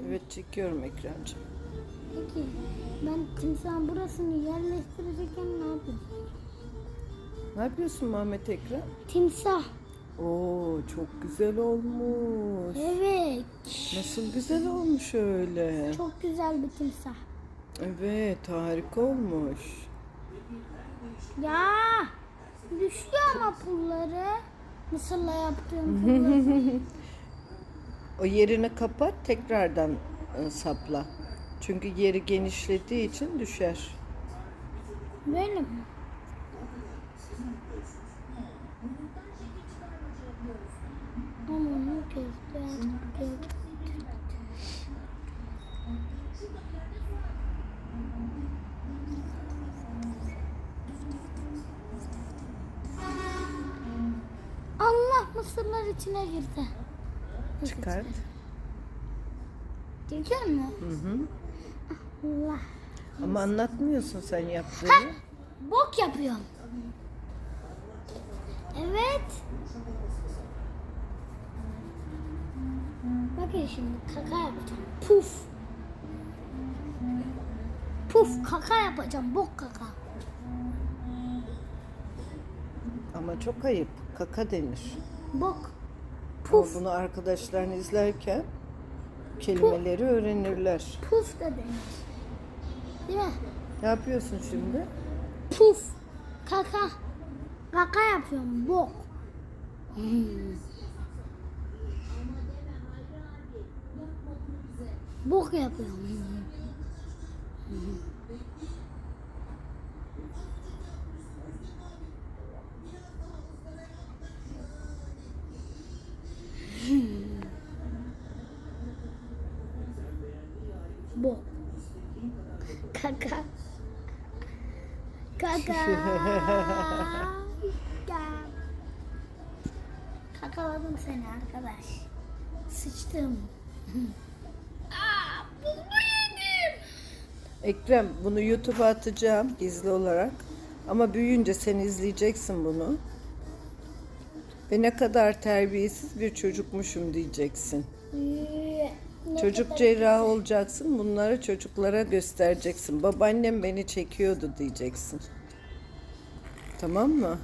Evet çekiyorum Ekrem'ciğim. Peki ben timsahın burasını yerleştirecekken ne yapayım? Ne yapıyorsun Muhammed Ekrem? Timsah. Oo çok güzel olmuş. Evet. Nasıl güzel olmuş öyle. Çok güzel bir timsah. Evet harika olmuş. Ya düşüyor ama pulları. Mısırla yaptığım pulları. O yerini kapat tekrardan e, sapla. Çünkü yeri genişlediği için düşer. Böyle mi? Allah mısırlar içine girdi. Çıkart. Çekiyor mu? Hı hı. Allah. Ama anlatmıyorsun sen yaptığını. Bok yapıyorum. Evet. Bakın şimdi kaka yapacağım. Puf. Puf kaka yapacağım. Bok kaka. Ama çok ayıp. Kaka denir. Bok. Puf. bunu arkadaşların izlerken kelimeleri öğrenirler. Puf da denir. Değil mi? Ne yapıyorsun şimdi? Puf. Kaka. Kaka yapıyorum. Bok. Hmm. Bok yapıyorum. Bok. Kaka. Kaka. Kaka. Kakaladım seni arkadaş. Sıçtım. Aa, bunu yedim. Ekrem bunu YouTube'a atacağım gizli olarak. Ama büyüyünce sen izleyeceksin bunu. Ve ne kadar terbiyesiz bir çocukmuşum diyeceksin. Ne Çocuk cerrahı olacaksın. Bunları çocuklara göstereceksin. Babaannem beni çekiyordu diyeceksin. Tamam mı?